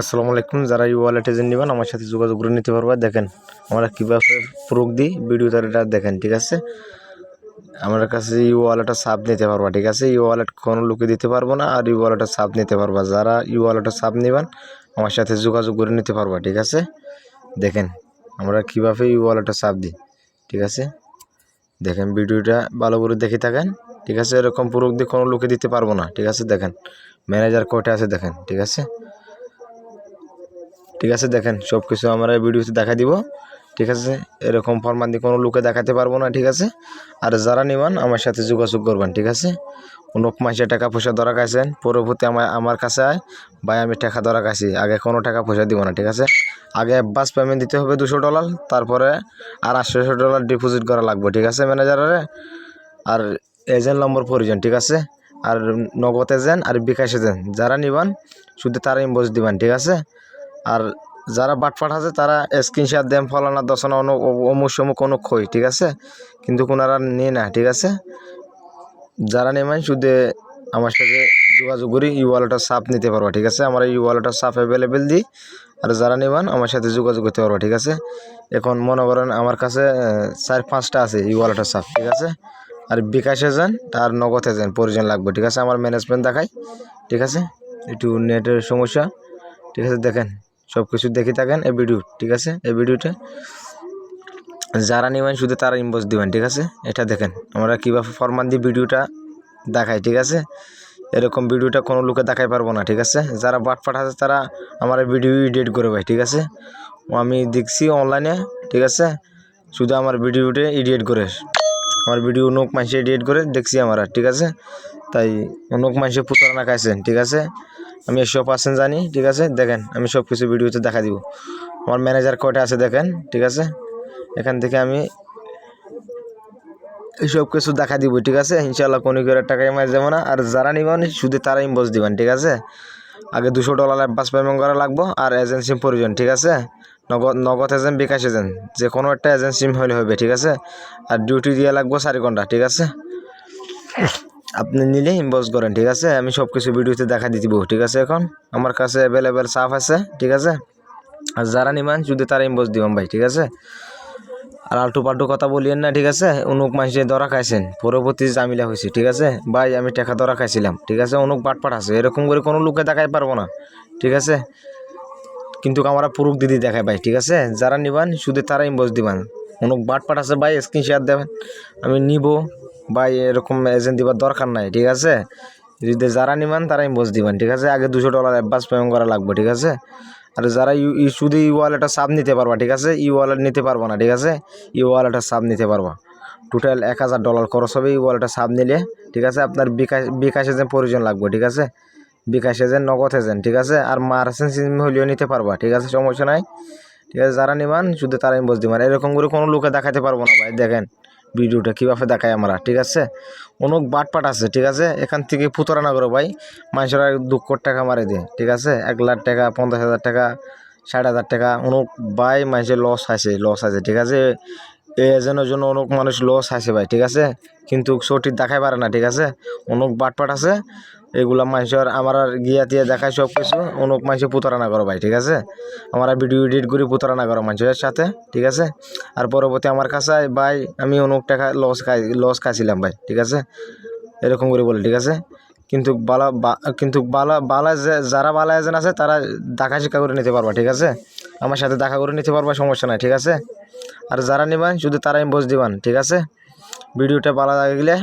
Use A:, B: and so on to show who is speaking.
A: আসসালামু আলাইকুম, যারা এই ওয়ালেট এজেন্ট নেবেন, আমার সাথে যোগাযোগ করে নিতে পারবা। দেখেন, আমরা কীভাবে প্রুফ দিই ভিডিও তার এটা দেখেন, ঠিক আছে? আমার কাছে এই ওয়ালেটের সাপ নিতে পারবা, ঠিক আছে? এই ওয়ালেট কোনো লোকে দিতে পারব না, আর এই ওয়ালেটের সাপ নিতে পারবা। যারা এই ওয়ালেটের সাপ নেবেন, আমার সাথে যোগাযোগ করে নিতে পারবা, ঠিক আছে? দেখেন, আমরা কীভাবে এই ওয়ালেটের সাপ দিই, ঠিক আছে? দেখেন ভিডিওটা ভালো করে দেখে থাকেন, ঠিক আছে? এরকম প্রুফ দিয়ে কোনো লোকে দিতে পারব না, ঠিক আছে? দেখেন ম্যানেজার কয়টা আছে, দেখেন, ঠিক আছে? ঠিক আছে, দেখেন সব কিছু আমরা ভিডিওতে দেখা দিব। ঠিক আছে, এরকম ফরমান দিয়ে কোনো লোকে দেখাতে পারব না, ঠিক আছে? আর যারা নিবেন, আমার সাথে যোগাযোগ করবেন, ঠিক আছে? কোনো মাসে টাকা পয়সা দরকার আছেন পরবর্তী আমার আমার কাছে আয়। ভাই, আমি টাকা দরকার আছি আগে কোনো টাকা পয়সা দিব না, ঠিক আছে? আগে অ্যাডভান্স পেমেন্ট দিতে হবে দুশো ডলার, তারপরে আর আটশোশো ডলার ডিপোজিট করা লাগবে, ঠিক আছে ম্যানেজারে আর এজেন্ট নম্বর প্রয়োজন ঠিক আছে? আর নগদ এজেন্ট আর বিকাশ এজেন্ট যারা নিবেন, শুধু তারা ইনভয়েস দিবেন, ঠিক আছে? আর যারা বাটফাট আছে, তারা স্ক্রিনশট দেন, ফলানা দশনা অন্য অমুক সমুক কোনো খই ঠিক আছে? কিন্তু কোনারা নিয়ে না ঠিক আছে? যারা নেবেন শুধু আমার সাথে যোগাযোগ করি ই ওয়ালেটার সাপ নিতে পারবা, ঠিক আছে? আমরা ই ওয়ালেটার সাপ অ্যাভেলেবেল দিই আর যারা নেবেন আমার সাথে যোগাযোগ করতে পারবা, ঠিক আছে? এখন মনে করেন আমার কাছে চার পাঁচটা আছে ই ওয়ালেটার সাপ ঠিক আছে? আর বিকাশ এজেন্ট আর নগদ এজেন্ট প্রয়োজন লাগবে, ঠিক আছে? আমার ম্যানেজমেন্ট দেখাই ঠিক আছে? একটু নেটের সমস্যা, ঠিক আছে? দেখেন। সব কিছু দেখে থাকেন এই ভিডিও ঠিক আছে? এই ভিডিওটা যারা নেবেন শুধু তারা ইনভয়েস দিবেন, ঠিক আছে? এটা দেখেন, আমরা কীভাবে ফরমান দিয়ে ভিডিওটা দেখাই, ঠিক আছে? এরকম ভিডিওটা কোনো লোকে দেখাই পারব না, ঠিক আছে? যারা বাটপাট আছে তারা আমার ভিডিও এডিট করে ভাই, ঠিক আছে? আমি দেখছি অনলাইনে ঠিক আছে? শুধু আমার ভিডিওটা এডিট করে, আমার ভিডিও অনেক মানুষে এডিট করে দেখছি আমার, ঠিক আছে? তাই অনেক মানুষে প্রতারণা খাইছেন, ঠিক আছে? আমি একশো পার্সেন্ট জানি, ঠিক আছে? দেখেন, আমি সব কিছু ভিডিওতে দেখা দিব। আমার ম্যানেজার কয়টা আছে দেখেন, ঠিক আছে? এখান থেকে আমি সব কিছু দেখা দিব, ঠিক আছে? ইনশাল্লাহ কোনো করে টাকা এমাই যাব না। আর যারা নিবেন শুধু তারা ইনভয়েস দিবেন, ঠিক আছে? আগে দুশো ডলার অ্যাডভান্স পেমেন্ট করা লাগবো আর এজেন্সি প্রয়োজন, ঠিক আছে? নগদ নগদ এজেন্ট বিকাশ এজেন্ট যে কোনো একটা এজেন্সি হলে হবে, ঠিক আছে? আর ডিউটি দিয়ে লাগবো চারি ঘণ্টা, ঠিক আছে? আপনি নিলে ইনভয়েস করেন, ঠিক আছে? আমি সব কিছু ভিডিওতে দেখা দিব, ঠিক আছে এখন? আমার কাছে অ্যাভেলেবেল সাফ আছে, ঠিক আছে? আর যারা নিবেন শুধু তারা ইনভয়েস দিবেন ভাই, ঠিক আছে? আর আলটু পাল্টু কথা বলিয়েন না, ঠিক আছে? অনুক মাসে ধরা খাইছেন, পরবর্তী জামিলা হয়েছে, ঠিক আছে? ভাই, আমি টাকা ধরা খাইছিলাম, ঠিক আছে? অনুক বাটপাট আছে, এরকম করে কোনো লোকে দেখাই পারব না, ঠিক আছে? কিন্তু আমরা পুরুক দিদি দেখায় ভাই, ঠিক আছে? যারা নিবেন, শুধু তারা ইনভয়েস দিবেন। অনুক বাটপাট আছে, ভাই স্ক্রিনশট দেবেন। আমি নিব ভাই এরকম এজেন্ট দিবার দরকার নাই ঠিক আছে যদি যারা নিবেন তারাই ইনভয়েস দিবেন ঠিক আছে আগে দুশো ডলার অ্যাডভান্স পেমেন্ট করা লাগবে ঠিক আছে আর যারা ইউ শুধু ই ওয়ালেটটা সাপ নিতে পারবা ঠিক আছে ই ওয়ালেট নিতে পারবা না ঠিক আছে ই ওয়ালেটটা সাপ নিতে পারবা টোটাল এক হাজার ডলার খরচ হবে ই ওয়ালেটটা সাপ নিলে ঠিক আছে আপনার বিকাশ বিকাশ এজেন্ট প্রয়োজন লাগবে ঠিক আছে বিকাশ এজেন্ট নগদ এজেন্ট ঠিক আছে আর মার্সেন্ট সিম হলেও নিতে পারবা ঠিক আছে সমস্যা নাই ঠিক আছে যারা নিবান শুধু তারাই বস দিবেন এরকম করে কোনো লোকে দেখাতে পারব না ভাই দেখেন ভিডিওটা কীভাবে দেখাই আমরা, ঠিক আছে? অনেক বাটপাট আছে, ঠিক আছে? এখান থেকে ফুতরানা করো ভাই, মানুষেরা দু কোটি টাকা মারে দিয়ে ঠিক আছে? এক লাখ টাকা, পঞ্চাশ হাজার টাকা, ষাট হাজার টাকা, অনেক ভাই মানুষের লস আছে লস আছে, ঠিক আছে? এজেন্টের জন্য অনেক মানুষ লস আছে ভাই, ঠিক আছে? কিন্তু সঠিক দেখাই পারে না, ঠিক আছে? অনেক বাটপাট আছে এগুলা মানুষের আমার আর গিয়া টিয়া দেখায় সব কিছু অনুক মানুষের প্রতারণা করো ভাই, ঠিক আছে? আমরা ভিডিও এডিট করি প্রতারণা করো মানুষের সাথে, ঠিক আছে? আর পরবর্তী আমার কাছে ভাই, আমি অনুক টাকা লস খাই লস খাইছিলাম ভাই, ঠিক আছে? এরকম করে বলে, ঠিক আছে? কিন্তু বালা কিন্তু বালা বালা যে যারা বালা এজেন্ট আছে, তারা দেখা শিক্ষা করে নিতে পারবা, ঠিক আছে? আমার সাথে দেখা করে নিতে পারবা, সমস্যা নাই, ঠিক আছে? আর যারা নেবেন, শুধু তারাই বস দিবান, ঠিক আছে? ভিডিওটা ভালো লাগে গেলে